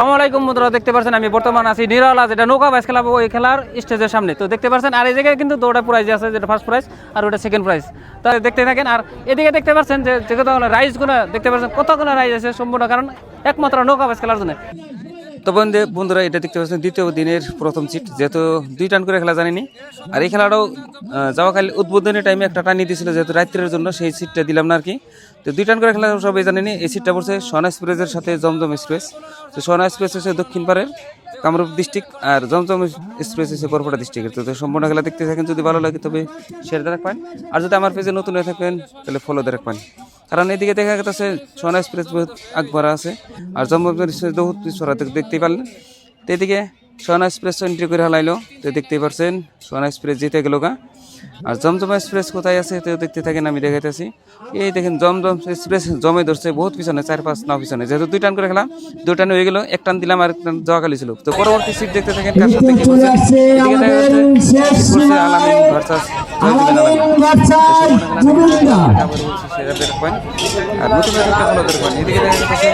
আসসালামু আলাইকুম বন্ধুরা, দেখতে পাচ্ছেন আমি বর্তমান আছি নিরালা যেটা নৌকা বাইস খেলা ওই খেলার স্টেজের সামনে। তো দেখতে পাচ্ছেন আর এই জায়গায় কিন্তু দুটা প্রাইজ আছে, যেটা ফার্স্ট প্রাইজ আর ওটা সেকেন্ড প্রাইজ তাই দেখতে থাকেন, আর এদিকে দেখতে পাচ্ছেন যে যেগুলো রাইজগুলো দেখতে পাচ্ছেন কতগুলো রাইজ আছে সম্পূর্ণ, কারণ একমাত্র নৌকা বাইস খেলার জন্য। তো বন্ধু, বন্ধুরা, এটা দেখতে পাচ্ছেন দ্বিতীয় দিনের প্রথম সিট যেহেতু দুই টান করে খেলা জানিনি। আর এই খেলাটাও যাওয়াকালে উদ্বোধনী টাইমে একটা টান দিয়েছিল, যেহেতু রাত্রের জন্য সেই সিটটা দিলাম না আর কি। তো দুই টান করে খেলা সবাই জানেনি এই সিটটা পড়ছে সোনা এক্সপ্রেসের সাথে জমজম এক্সপ্রেস তো সোনা এক্সপ্রেস হচ্ছে দক্ষিণ পাড়ের কামরূপ ডিস্ট্রিক্ট আর জমজম এক্সপ্রেস হচ্ছে বরপড়া ডিস্ট্রিক্টের তো সম্পূর্ণ খেলা দেখতে থাকেন, যদি ভালো লাগে তবে শেয়ার দেখ পান আর যদি আমার পেজে নতুন হয়ে থাকেন, তাহলে ফলো দেখ পান কারণ এদিকে দেখা গেছে সোনা এক্সপ্রেস বহুত আগবাড়া আছে, আর জমজম এক্সপ্রেস বহুত পিছরা দেখতেই পারলেন। তো এদিকে সোনা এক্সপ্রেস এন্ট্রি করে হালাইলো, তো দেখতেই পারছেন, সোনা এক্সপ্রেস জিতে গেল গা। আর জমজম এক্সপ্রেস কোথায় আছে তো দেখতে থাকেন, আমি দেখাইতেছি। এই দেখেন, জমজম এক্সপ্রেস জমে ধরছে বহুত পিছনে, চার পাঁচ নাও পিছনে। যেহেতু দুই টান করে খেলাম, দুই টান হয়ে গেল, এক টান দিলাম আর টান যাওয়া খালি ছিল। তো পরবর্তী সিট দেখতে থাকেন, কার সাথে কি করছে? আলামিন ভার্সাস আর নতুন একটা ফলো করে পান এদিকে দেখা যাচ্ছে,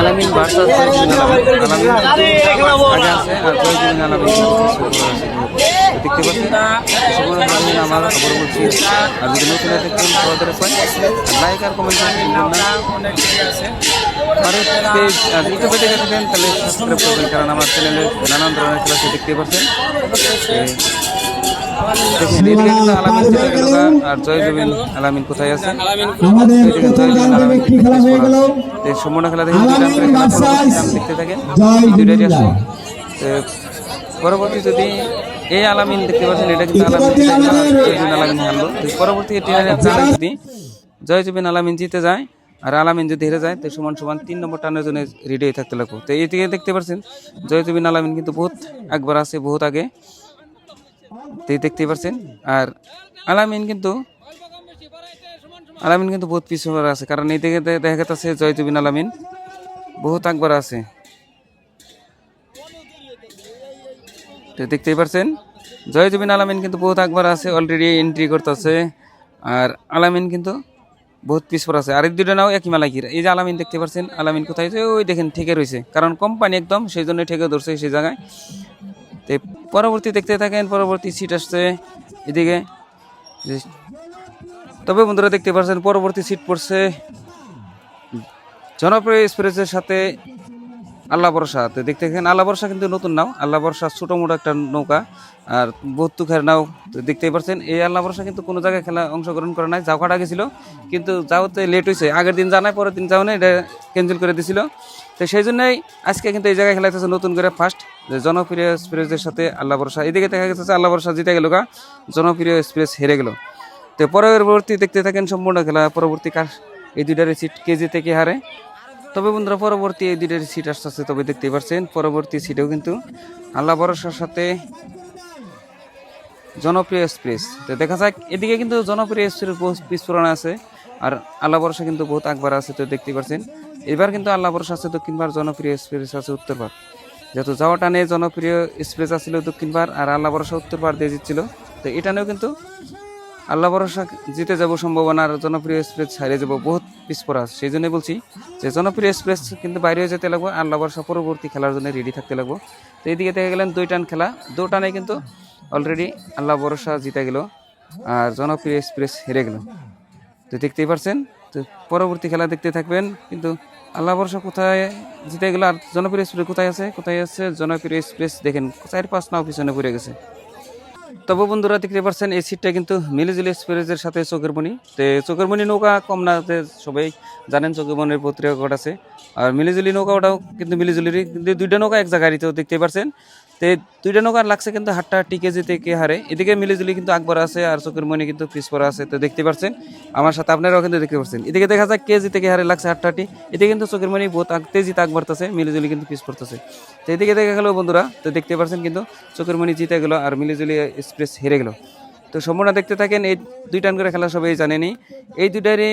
আলামিন ভার্সাস আলামিন। আগে আছে, আর জয়জুবিন আলামিন। দেখতে পাচ্ছেন। আমার খবর বলছি। আর যদি নতুন লাইক আর কমেন্ট আর পেজ আর ইউটিউবে দেখে থাকেন তাহলে সাবস্ক্রাইব করবেন কারণ আমার চ্যানেলে নানান ধরনের ক্লাস দেখতে পাচ্ছেন। আর জয় জবিন আলামিন কোথায় আছে খেলা সম্পূর্ণ দেখে দেখতে থাকেন পরবর্তী যদি এই আলামিন দেখতে পাচ্ছেন এটা কিন্তু আলামিন আলামিন। হারলো। পরবর্তী যদি জয় জুবিন আলামিন জিতে যায় আর আলামিন যদি হেরে যায় তো সমান সমান তিন নম্বর টানের জন্য রেডি হয়ে থাকতে লাগবো। তো এই দেখতে পাচ্ছেন জয় জুবিন আলামিন কিন্তু বহুত একবার আছে বহুত আগে। তো দেখতে পাচ্ছেন আর আলামিন কিন্তু আলামিন কিন্তু বহুত পিছনে আছে কারণ এই দিকে দেখা যাচ্ছে জয় জুবিন আলামিন বহুত একবার আছে। তো দেখতেই পারছেন? জয় জুবিন আলামিন কিন্তু বহুত একবার আছে অলরেডি এন্ট্রি করতেছে। আর আলামিন কিন্তু বহুত পিছপর আছে। আর এই দুটো নাও একই মালাকির এই যে আলামিন দেখতে পাচ্ছেন আলামিন কোথায় ওই দেখেন, ঠেকে রয়েছে। কারণ কোম্পানি একদম সেই জন্য ঠেকে ধরছে সেই জায়গায়। তো পরবর্তী দেখতে থাকেন, পরবর্তী সিট আসছে এদিকে। তবে বন্ধুরা দেখতে পাচ্ছেন পরবর্তী সিট পড়ছে জনপ্রিয় এক্সপ্রেসের সাথে আল্লাহ বর্ষা তো দেখতে দেখেন, আল্লাহ বর্ষা কিন্তু নতুন নাও। আল্লাহ বর্ষা ছোটো মোটো একটা নৌকা। আর বত্তুখের নাও। দেখতেই পাচ্ছেন এই আল্লাহ বর্ষা কিন্তু কোনো জায়গায় খেলা অংশগ্রহণ করে নাই। যাও কাটা গেছিল, কিন্তু যাওয়াতে লেট হয়েছে আগের দিন জানায়, পরের দিন যাও না এটা ক্যান্সেল করে দিছিল। তো সেই জন্যই আজকে কিন্তু এই জায়গায় খেলাইতেছে নতুন করে ফার্স্ট জনপ্রিয় এক্সপ্রেসের সাথে আল্লাহ বর্ষা এদিকে দেখা গেছে, আল্লাহ বর্ষা জিতে গেল গা। জনপ্রিয় এক্সপ্রেস হেরে গেল। তো পরবর্তী দেখতে থাকেন সম্পূর্ণ খেলা। পরবর্তী কার এই দুইটার সিট কেজি থেকে হারে। তবে বন্ধুরা, পরবর্তী এই দুইটার সিট আসতেছে, তবে দেখতেই পাচ্ছেন পরবর্তী সিটেও কিন্তু আল্লাহ ভরসার সাথে জনপ্রিয় এক্সপ্রেস তো দেখা যাক, এদিকে কিন্তু জনপ্রিয় এক্সপ্রেস বহুত বিস্ফোরণ আছে, আর আল্লাহ ভরসা কিন্তু বহুত আকবার আছে, তো দেখতেই পাচ্ছেন এবার কিন্তু আল্লাহ ভরসা আছে দক্ষিণবার জনপ্রিয় এক্সপ্রেস আছে উত্তর উত্তরবার যেহেতু যাওয়া টানে জনপ্রিয় এক্সপ্রেস আছিল দক্ষিণবার আর আল্লাহ ভরসা উত্তরবার দিয়ে জিতছিল, তো এটানেও কিন্তু আল্লাহ ভরসা জিতে যাব সম্ভাবনা আর জনপ্রিয় এক্সপ্রেস হারিয়ে যাব বহুত পিছপড়া আছে সেই জন্যই বলছি যে জনপ্রিয় এক্সপ্রেস কিন্তু বাইরে যেতে লাগবে, আল্লাহ ভরসা পরবর্তী খেলার জন্য রেডি থাকতে লাগবো। তো এইদিকে দেখে গেলেন দুই টান খেলা। দু টানে কিন্তু অলরেডি আল্লাহ ভরসা জিতে গেল, আর জনপ্রিয় এক্সপ্রেস হেরে গেল। তো দেখতেই পারছেন, তো পরবর্তী খেলা দেখতে থাকবেন, কিন্তু আল্লাহ ভরসা কোথায় জিতে গেল, আর জনপ্রিয় এক্সপ্রেস কোথায় আছে? কোথায় আছে জনপ্রিয় এক্সপ্রেস দেখেন, চার পাঁচ নাও পিছনে পড়ে গেছে। তবে বন্ধুরা দেখতে পাচ্ছেন, এই সিটটা কিন্তু মিলিজুলি এক্সপ্রেসের সাথে চোখের মণি। তো চোখের মণি নৌকা কম না সবাই জানেন চোখের মনির পত্রিকা আছে। আর মিলিজুলি নৌকা ওটাও কিন্তু মিলিজুলিরই, কিন্তু দুইটা নৌকা এক জায়গায় দেখতে পাচ্ছেন। তো দুইটা নৌকা লাগছে কিন্তু হাটটা টিকে যেতে কে হারে। এদিকে মিলিজুলি কিন্তু আকবর আছে আর চোখের মণি কিন্তু পিছপরা আছে, তো দেখতে পাচ্ছেন আমার সাথে আপনারাও কিন্তু দেখতে পাচ্ছেন এদিকে দেখা যায় কে জিতে কে হারে লাগছে হাট্টাটি এদিকে কিন্তু চোখের মণি বহুত তেজিতে বাড়তেছে মিলিজুলি কিন্তু পিছ পড়তেছে। তো এদিকে দেখা গেলো বন্ধুরা, তো দেখতে পাচ্ছেন কিন্তু চোখের মণি জিতে গেল আর মিলিজুলি এক্সপ্রেস হেরে গেল। তো সম্পূর্ণ দেখতে থাকেন, এই দুই টান করে খেলা সবাই জানেনি। এই দুইটারই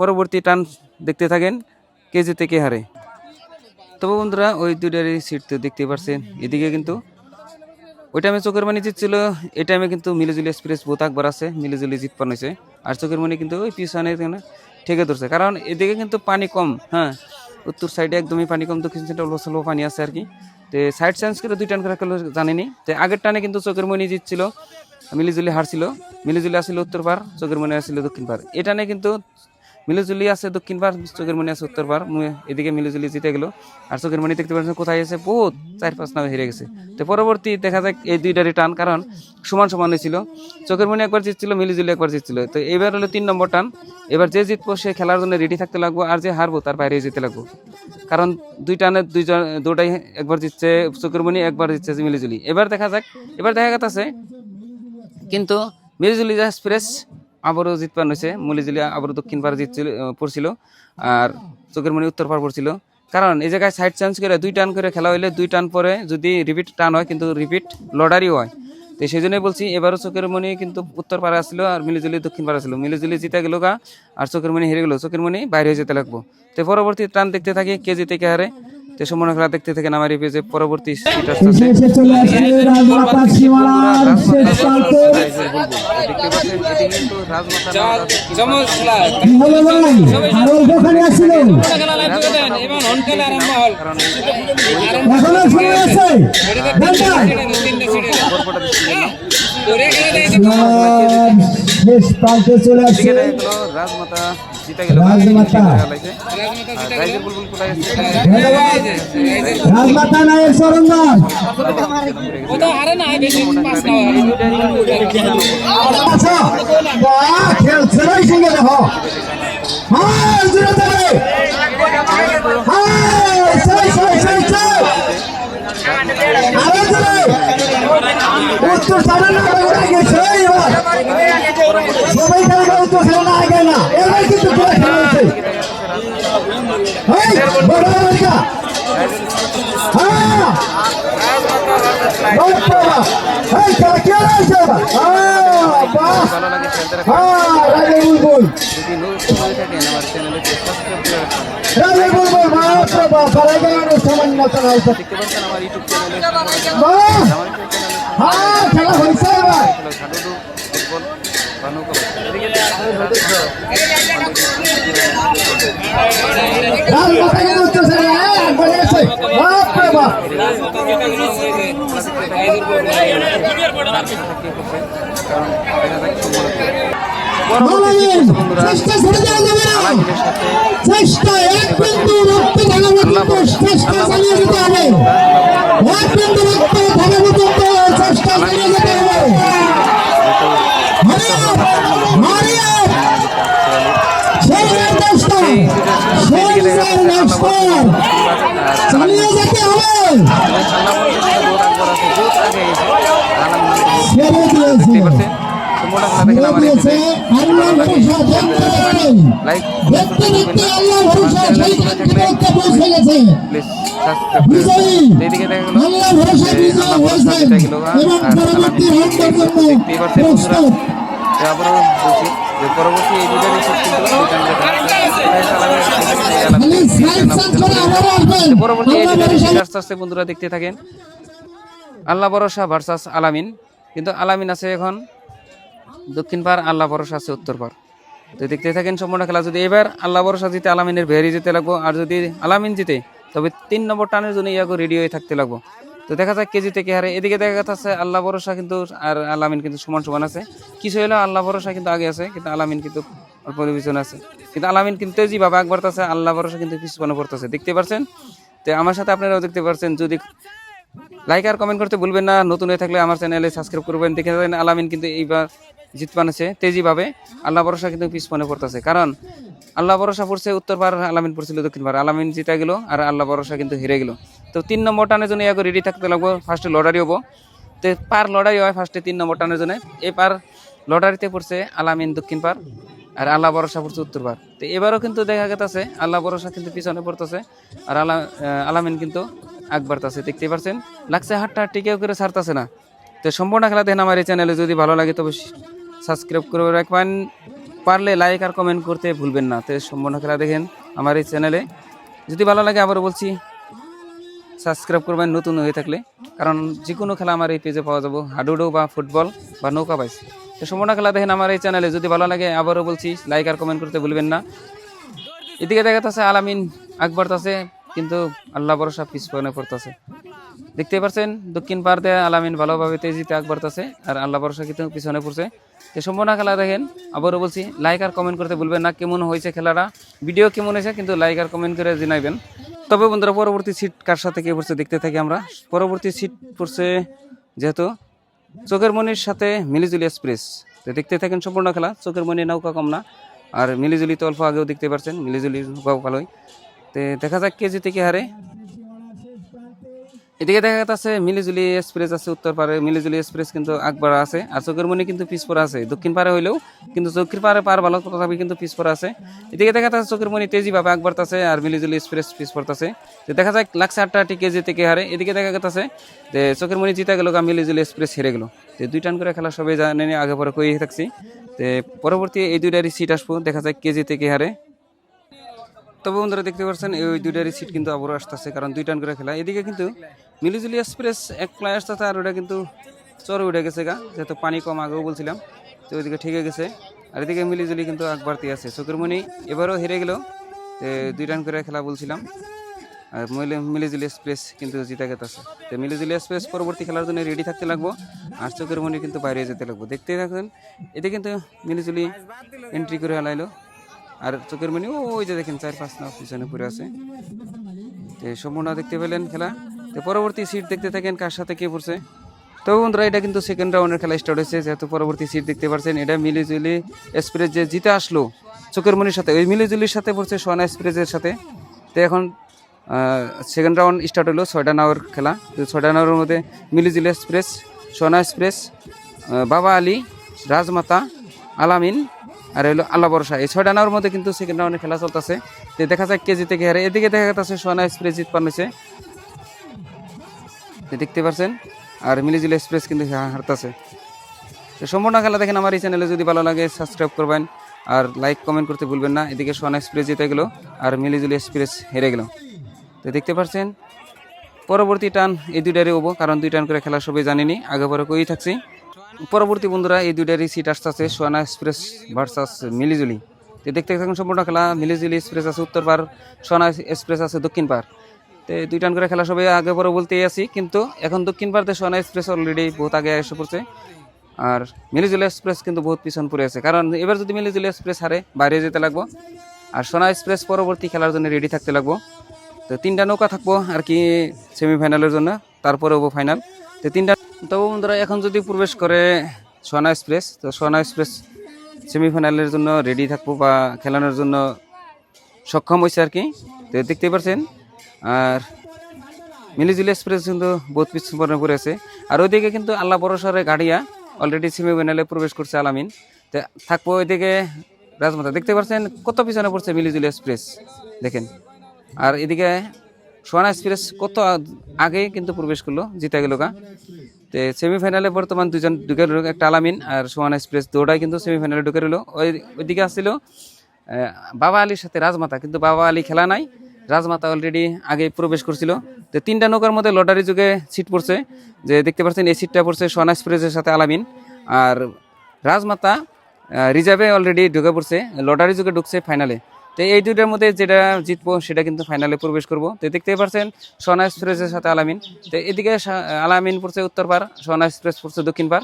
পরবর্তী টান দেখতে থাকেন কে জিতে কে হারে। তবে বন্ধুরা ওই দুইটারই সিট তো দেখতে পারছেন। এদিকে কিন্তু ওই টাইমে চোখের মণি জিতছিল এই টাইমে কিন্তু মিলিজুলি এক্সপ্রেস বহুত আকবার আছে, মিলিজুলি জিত পান হয়েছে। আর চোখের মণি কিন্তু ওই পিছনে ঠেকে ধরছে। কারণ এদিকে কিন্তু পানি কম হ্যাঁ উত্তর সাইডে একদমই পানি কম, দক্ষিণ সাইডে অল্প স্বল্প পানি আছে আর কি তো সাইড চেঞ্জ করে দুই টান করে জানিনি। তো আগের টানে কিন্তু চোখের মনি জিতছিল মিলিজুলি হারছিল, মিলিজুলি আসছিল উত্তর পার, চোখের মনি আসছিল দক্ষিণ পার। এটা নিয়ে কিন্তু মিলিজুলি আছে, দক্ষিণ পার চোখের মনি আছে, উত্তর পার এদিকে মিলিজুলি জিতে গেল। আর চোখের মনি দেখতে পাচ্ছেন কোথায় আছে? বহুত, চার পাঁচ নামে হেরে গেছে। তো পরবর্তী দেখা যাক এই দুইটারই টান, কারণ সমান সমান হয়েছিল। চোখের মনি একবার জিতছিল, মিলিজুলি একবার জিতছিল। তো এবার হলো তিন নম্বর টান। এবার যে জিতবো, সে খেলার জন্য রেডি থাকতে লাগবো, আর যে হারবো, তার বাইরে যেতে লাগবো। কারণ দুই টানে দুইজন, দুটাই একবার জিতছে, চোখের মনি একবার জিতছে মিলিজুলি। এবার দেখা যাক, এবার দেখা গেছে কিন্তু মিলিজুলি জাহাজ প্রেস আবারও জিতপান হয়েছে। মিলিজুলি আবারও দক্ষিণ পার জিতছিল পড়ছিল। আর চোখের মনি উত্তর পার পড়ছিল। কারণ এই জায়গায় সাইড চেঞ্জ করে দুই টান করে খেলা হইলে দুই টান পরে যদি রিপিট টান হয়, কিন্তু রিপিট লড়ারিও হয়। তো সেই জন্যই বলছি, এবারও চোখের মনি কিন্তু উত্তর পাড়ে আসলো আর মিলিজুলি দক্ষিণ পাড়ে আসলো মিলিজুলি জিতে গেল গা, আর চোখের মনি হেরে গেল। চোখের মনি বাইরে হয়ে যেতে লাগবো। তো পরবর্তী টান দেখতে থাকি কে জিতে কে হারে। তো সম্পূর্ণ খেলা দেখতে থেকে আমার এই পেজে পরবর্তী সিট আসতেছে কারণ শেষ প্রান্তে চলে আসছে। রাজমাতা জিতে গেল রাজমাতা। রাজমাতা নায়ের সরঞ্জাম। আচ্ছা খেলছে নাই সঙ্গে দেখো হ্যাঁ যাবে আরও জুড়ে। উত্তর গেছে সবাই খেলবে উত্তর সামনে না আগে না। এবার কিন্তু পুরো খেলা হয়েছে এই বড় আমেরিকা হ্যাঁ। বাবা এই খেলা কে হ্যাঁ হ্যাঁ রাজে বুলবুল। হয়ে রাজে বুলবুল মাত্র গেল সামান্য খেলা হয়েছে হ্যাঁ খেলা এবার। চেষ্টা ছেড়ে দেওয়া যাবে না চেষ্টা এক বিন্দু রক্ত চালিয়ে যেতে হবে বিজয় হয়েছেন এবং পরবর্তী এই দুটো রিসোর্ট খালি সাইড সাইড করে আবারও আসবেন বন্ধুরা দেখতে থাকেন আল্লাহ ভরসা ভার্সাস আলামিন। কিন্তু আলামিন আছে এখন দক্ষিণ পার, আল্লাহ ভরসা আছে উত্তর পার। তো দেখতে থাকেন সম্পূর্ণ খেলা। যদি এবার আল্লাহ ভরসা জিতে, আলামিনের ভেরি যেতে লাগবো। আর যদি আলামিন জিতে, তবে তিন নম্বর টানের জন্য ইয়াগো রেডি হয়ে থাকতে লাগবো। তো দেখা যাক কেজিতে কে হারে। এদিকে দেখা যাচ্ছে আল্লাহ ভরসা কিন্তু, আর আলামিন কিন্তু সমান সমান আছে। কিছু হলো আল্লাহ ভরসা কিন্তু আগে আছে, কিন্তু আলামিন কিন্তু পিছনে আছে। কিন্তু আলামিন কিন্তু বাবা একবার আছে, আল্লাহ ভরসা কিন্তু পিছনে পড়তেছে দেখতে পারছেন? তো আমার সাথে আপনারাও দেখতে পারছেন, যদি লাইক আর কমেন্ট করতে ভুলবেন না, নতুন হয়ে থাকলে আমার চ্যানেলে সাবস্ক্রাইব করবেন। দেখে যাবেন আলামিন কিন্তু এইবার জিত পানেছে তেজিভাবে। আল্লাহ ভরসা কিন্তু পিছনে পড়তেছে কারণ আল্লাহ ভরসা পড়ছে উত্তর পার আলামিন পড়ছিল দক্ষিণ পার আলামিন জিতা গেল আর আল্লাহ ভরসা কিন্তু হেরে গেল। তো তিন নম্বর টানের জন্য ইয়াকে রেডি থাকতে লাগবো ফার্স্টে লটারি হব। তো পার লড়াই হয় ফার্স্টে তিন নম্বর টানের জন্য। এই পার লটারিতে পড়ছে আলামিন দক্ষিণ পার আর আল্লাহ ভরসা পড়ছে উত্তর পার তো এবারও কিন্তু দেখা গেছে আল্লাহ ভরসা কিন্তু পিছনে পড়তেছে, আর আলা আলামিন কিন্তু আগ বাড়তেছে দেখতে পারছেন? লাগছে হাটটা হাটটি কেউ করে ছাড়তেছে না। তো সম্পূর্ণ খেলা দেখেন আমার এই চ্যানেলে, যদি ভালো লাগে তবে সাবস্ক্রাইব করে রাখবেন। পারলে লাইক আর কমেন্ট করতে ভুলবেন না। তো সম্পূর্ণ খেলা দেখেন আমার এই চ্যানেলে। যদি ভালো লাগে আবারও বলছি সাবস্ক্রাইব করবেন নতুন হয়ে থাকলে। কারণ যে কোনো খেলা আমার এই পেজে পাওয়া যাব, হাডুডো বা ফুটবল বা নৌকা বাইস। তো সম্পূর্ণ খেলা দেখেন আমার এই চ্যানেলে যদি ভালো লাগে, আবারও বলছি লাইক আর কমেন্ট করতে ভুলবেন না। এদিকে দেখা যাচ্ছে আলামিন আকবর আছে, কিন্তু আল্লাহ ভরসা পিছনে পড়তেছে। দেখতে পাচ্ছেন দক্ষিণ পার আলামিন ভালোভাবে তেজিতে আকবর আছে, আর আল্লাহ ভরসা কিন্তু পিছনে পড়ছে। তো সম্পূর্ণ খেলা দেখেন, আবারও বলছি লাইক আর কমেন্ট করতে বলবেন না, কেমন হয়েছে খেলাটা? ভিডিও কেমন হয়েছে, কিন্তু লাইক আর কমেন্ট করে জানাইবেন। তবে বন্ধুরা, পরবর্তী সিট কার সাথে কে পড়ছে, দেখতে থাকি আমরা। পরবর্তী সিট পড়ছে যেহেতু চোখের মনির সাথে মিলিজুলি এক্সপ্রেস। তো দেখতে থাকেন সম্পূর্ণ খেলা, চোখের মনির নৌকা কম না। আর মিলিজুলি তো অল্প আগেও দেখতে পারছেন মিলিজুলি নৌকা ভালোই। তো দেখা যাক কে জিতে, কে হারে। এদিকে দেখা যাচ্ছে মিলিজুলি এক্সপ্রেস আছে উত্তর পারে। মিলিজুলি এক্সপ্রেস কিন্তু আকবর আছে, আর চোখের মনি কিন্তু পিছপরা আছে। দক্ষিণ পারে হইলেও কিন্তু চোখের পারে পার ভালো তথাপি কিন্তু পিছপরা আছে। এদিকে দেখা যাচ্ছে চোখের মনি তেজি ভাবে আকবর আছে আর মিলিজুলি এক্সপ্রেস পিছপড়তাছে তো দেখা যায় লাগছে আটটা টিকে জিতে কে হারে। এদিকে দেখা যাচ্ছে যে চোখের মনি জিতে গেল মিলিজুলি এক্সপ্রেস হেরে গেল। তো দুই টান করে খেলা সবাই জানেনি আগে পরে কই থাকছি। তো পরবর্তী এই দুইটারই সিট আসব, দেখা যায় কেজি থেকে হারে। তবে বন্ধুরা দেখতে পাচ্ছেন, এই দুইটারই সিট কিন্তু আবারও আসতেছে, কারণ দুই টান করে খেলা। এদিকে কিন্তু মিলিজুলি এক্সপ্রেস, এক প্লাই আসতেছে আর ওটা কিন্তু চরে উঠে গেছে গা, যেহেতু পানি কম আগেও বলছিলাম, তো ওইদিকে ঠিক গেছে। আর এদিকে মিলিজুলি কিন্তু আকবারতি আছে। চক্রমণি এবারও হেরে গেল দুই রান করে খেলা বলছিলাম। আর মিলি- মিলিজুলি এক্সপ্রেস কিন্তু জিতে গেছে। তো মিলিজুলি এক্সপ্রেস পরবর্তী খেলার জন্য রেডি থাকতে লাগবো, আর চোখের মনি কিন্তু বাইরে যেতে লাগবো। দেখতেই থাকুন, এতে কিন্তু মিলিজুলি এন্ট্রি করে হালাইলো। আর চোখের মনি ওই যে দেখেন, চার পাঁচ না, পিছনে পড়ে আছে। সম্পূর্ণ দেখতে পেলেন খেলা। তো পরবর্তী সিট দেখতে থাকেন কার সাথে কে পড়ছে? তো বন্ধুরা, এটা কিন্তু সেকেন্ড রাউন্ডের খেলা স্টার্ট হয়েছে। যেহেতু পরবর্তী সিট দেখতে পাচ্ছেন এটা মিলিজুলি এক্সপ্রেস যে জিতে আসলো চোখের মনির সাথে, ওই মিলিজুলির সাথে পড়ছে সোনা এক্সপ্রেসের সাথে। তো এখন সেকেন্ড রাউন্ড স্টার্ট হলো ছয়টা নাওয়ার খেলা। তো ছয়টা নাওয়ার মধ্যে মিলিজুলি এক্সপ্রেস সোনা এক্সপ্রেস বাবা আলী, রাজমাতা, আলামিন, আর হলো আল্লাহ ভরসা। এই ছয়টা নাওয়ার মধ্যে কিন্তু সেকেন্ড রাউন্ডে খেলা চলতেছে। তো দেখা যায় কে জিতে কে হারে। এদিকে দেখা যাচ্ছে সোনা এক্সপ্রেস জিত তো দেখতে পাচ্ছেন আর মিলিজুলি এক্সপ্রেস কিন্তু হারতাছে তো সম্পূর্ণ খেলা দেখেন আমার এই চ্যানেলে যদি ভালো লাগে সাবস্ক্রাইব করবেন। আর লাইক কমেন্ট করতে ভুলবেন না। এদিকে সোনা এক্সপ্রেস জিতে গেল, আর মিলিজুলি এক্সপ্রেস হেরে গেল। তো দেখতে পাচ্ছেন পরবর্তী টান এই দুইটারই হব, কারণ দুই টান করে খেলা সবাই জানিনি। আগে পরে কই থাকছি? পরবর্তী বন্ধুরা, এই দুইটারই সিট আসতেছে সোনা এক্সপ্রেস ভার্সাস মিলিজুলি। তো দেখতে থাকুন সম্পূর্ণ খেলা। মিলিজুলি এক্সপ্রেস আছে উত্তর পার সোনা এক্সপ্রেস আছে দক্ষিণ পার তো দুই টান করে খেলা সবাই আগে পরে বলতেই আছি, কিন্তু এখন দক্ষিণ ভারতে সোনা এক্সপ্রেস অলরেডি বহুত আগে এসে পড়ছে। আর মিলিজুলি এক্সপ্রেস কিন্তু বহুত পিছন পড়ে আছে, কারণ এবার যদি মিলিজুলি এক্সপ্রেস হারে বাইরে যেতে লাগবো, আর সোনা এক্সপ্রেস পরবর্তী খেলার জন্য রেডি থাকতে লাগবো। তো তিনটা নৌকা থাকব আর কি সেমিফাইনালের জন্য তারপরে হব ফাইনাল তো তিনটা তবু বন্ধুরা, এখন যদি প্রবেশ করে সোনা এক্সপ্রেস, তো সোনা এক্সপ্রেস সেমিফাইনালের জন্য রেডি থাকব বা খেলানোর জন্য সক্ষম হয়েছে আর কি। তো দেখতে পাচ্ছেন আর মিলিজুলি এক্সপ্রেস কিন্তু বহুত পিছনে পড়ে আছে। আর ওইদিকে কিন্তু আল্লাহ বরসরে গাড়িয়া অলরেডি সেমিফাইনালে প্রবেশ করছে আলামিন তো থাকব ওইদিকে রাজমাতা। দেখতে পাচ্ছেন কত পিছনে পড়ছে মিলিজুলি এক্সপ্রেস? দেখেন। আর এদিকে সোয়ানা এক্সপ্রেস কত আগে কিন্তু প্রবেশ করল, জিতে গেল গা। তো সেমিফাইনালে বর্তমান দুজন ঢুকে রইল একটা আলামিন আর সোয়ানা এক্সপ্রেস দুটাই কিন্তু সেমিফাইনালে ঢুকে রইল। ওই ওইদিকে আসছিল বাবা আলীর সাথে রাজমাতা, কিন্তু বাবা আলী খেলা নাই। রাজমাতা অলরেডি আগে প্রবেশ করছিল। তো তিনটা নৌকার মধ্যে লটারি যুগে সিট পড়ছে। যে দেখতে পাচ্ছেন, এই সিটটা পড়ছে সোয়ানা এক্সপ্রেসের সাথে আলামিন। আর রাজমাতা রিজার্ভে অলরেডি ঢুকে পড়ছে। লটারি যুগে ঢুকছে ফাইনালে তো এই দুইটার মধ্যে যেটা জিতবো, সেটা কিন্তু ফাইনালে প্রবেশ করব। তো দেখতে পাচ্ছেন সোনা এক্সপ্রেসের সাথে আলামিন। তো এদিকে আলামিন পড়ছে উত্তর পার সোনা এক্সপ্রেস পড়ছে দক্ষিণ পার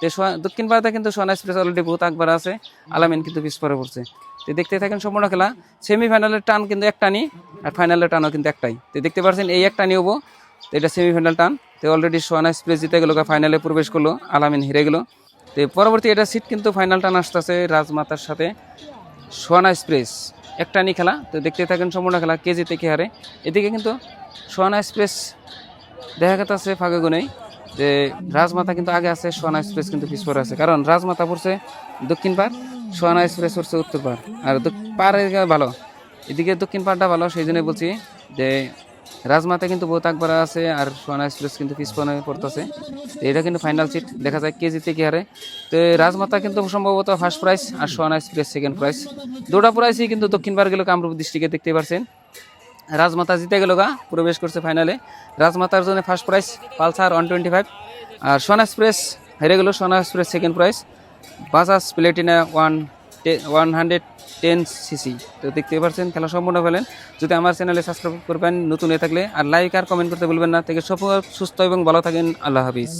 তো দক্ষিণ পাড়াতে কিন্তু সোনা এক্সপ্রেস অলরেডি বহুত আকবার আছে। আলামিন কিন্তু পিছ পরে পড়ছে। তো দেখতে থাকেন সম্পূর্ণ খেলা। সেমিফাইনালের টান কিন্তু এক টানি আর ফাইনালের টানও কিন্তু একটাই। তো দেখতে পাচ্ছেন, এই এক টানি হব। তো এটা সেমিফাইনাল টান। তো অলরেডি সোনা এক্সপ্রেস জিতে গেল ফাইনালে প্রবেশ করল, আলামিন হেরে গেলো। তো পরবর্তী এটা সিট কিন্তু ফাইনাল টান আসতেছে রাজমাতার সাথে। সোয়ানা এক্সপ্রেস একটানি খেলা। তো দেখতে থাকেন সম্পূর্ণ খেলা, কে জিতে কে হারে। এদিকে কিন্তু সোয়ানা এক্সপ্রেস দেখা গেছে ফাঁকে গুনেই যে রাজমাতা কিন্তু আগে আছে সোয়ানা এক্সপ্রেস কিন্তু পিছপরে আছে। কারণ রাজমাতা পড়ছে দক্ষিণ পার সোয়ানা এক্সপ্রেস পড়ছে উত্তর পার আর এদিকে ভালো। এদিকে দক্ষিণ পারটা ভালো সেই জন্যই বলছি যে রাজমাতে কিন্তু বহুত আকবার আছে আর সোয়ানা এক্সপ্রেস কিন্তু পিছপনে পড়তেছে। এটা কিন্তু ফাইনাল সিট দেখা যায় কে জিতে কি হারে। তো রাজমাতা কিন্তু সম্ভবত ফার্স্ট প্রাইস আর সোয়ানা এক্সপ্রেস সেকেন্ড প্রাইস দুটা প্রাইসই কিন্তু দক্ষিণ পার গেলে কামরূপ ডিস্ট্রিক্টে দেখতে পারছেন। রাজমাতা জিতে গেল গা, প্রবেশ করছে ফাইনালে রাজমাতার জন্য first prize Pulsar one twenty five আর সোনা এক্সপ্রেস হেরে গেল Sona express second prize Bajaj Platina one one hundred ten CC তো দেখতে পাচ্ছেন, খেলা সম্পূর্ণ ফেলেন যদি আমার চ্যানেলে সাবস্ক্রাইব করবেন, নতুন হয়ে থাকলে, আর লাইক আর কমেন্ট করতে ভুলবেন না। থেকে সফল, সুস্থ এবং ভালো থাকেন। আল্লাহ হাফিজ।